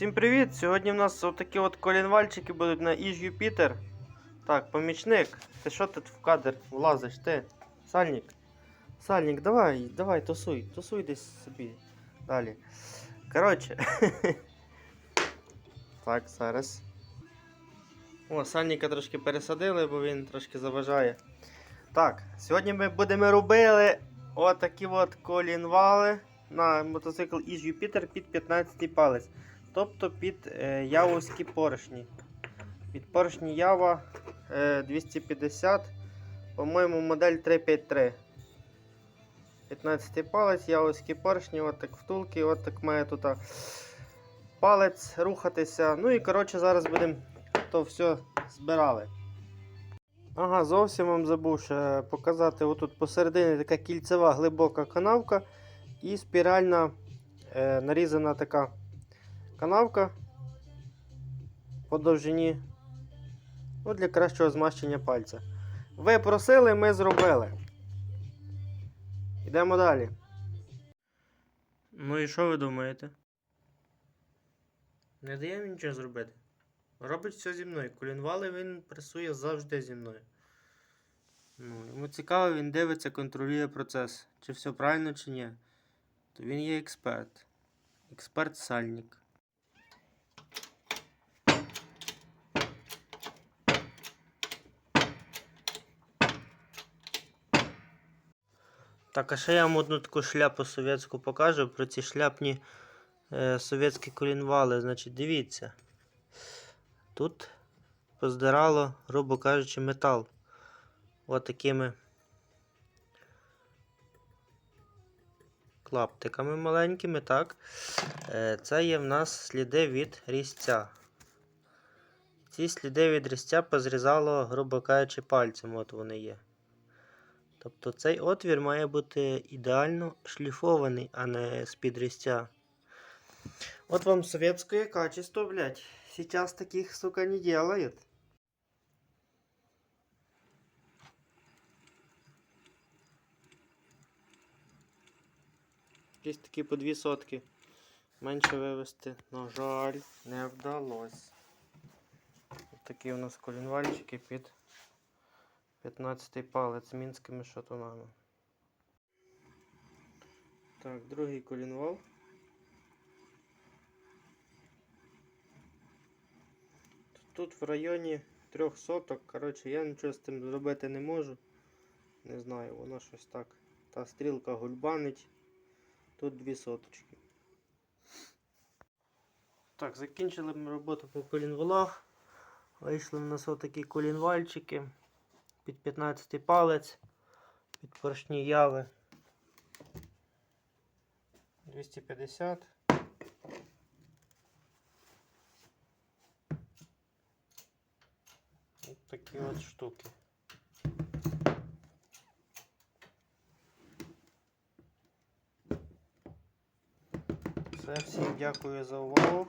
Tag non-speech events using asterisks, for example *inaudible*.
Всім привіт! Сьогодні в нас отакі от колінвальчики будуть на Іж Юпітер. Так, помічник. Ти що тут в кадр влазиш? Ти? Сальник. Сальник, давай, давай, тусуй, тусуй десь собі. Далі. Коротше. *laughs* так, зараз. О, сальника трошки пересадили, бо він трошки заважає. Так, сьогодні ми будемо робили отакі от колінвали на мотоцикл Іж Юпітер під 15 палець. Тобто під е, явовські поршні. Під поршні Ява е, 250, по-моєму, модель 353. 15 палець, явовські поршні, от так втулки, от так має тут палець рухатися. Ну і коротше зараз будемо то все збирали. Ага, зовсім вам забув ще показати. Отут посередині така кільцева глибока канавка і спіральна е, нарізана така канавка по довжині ну, для кращого змащення пальця. Ви просили, ми зробили. Йдемо далі. Ну і що ви думаєте? Не дає нічого зробити. Робить все зі мною. Колінвали він пресує завжди зі мною. Ну, йому цікаво, він дивиться, контролює процес. Чи все правильно, чи ні. То він є експерт. Експерт-сальник. Так, а ще я вам одну таку шляпу совєтську покажу про ці шляпні е, совєтські колінвали. Значить, дивіться. Тут поздирало, грубо кажучи, метал. От такими клаптиками маленькими, так. Е, Це є в нас сліди від різця. Ці сліди від різця позрізало, грубо кажучи, пальцем. От вони є. Тобто цей отвір має бути ідеально шліфований, а не з-під різця. От вам советское качество, блядь. Сейчас таких, сука, не делают. Якісь такі по дві сотки. Менше вивезти, на жаль, не вдалося. Ось такі у нас колінвальчики під 15 палець мінськими шатунами. Так, другий колінвал. Тут в районі трьох соток. Коротше, я нічого з цим зробити не можу. Не знаю, воно щось так. Та стрілка гульбанить. Тут дві соточки. Так, закінчили ми роботу по колінвалах. Вийшли в нас отакі колінвальчики. Під 15 палець. Під поршні яви. 250. Ось такі от штуки. Все, всім дякую за увагу.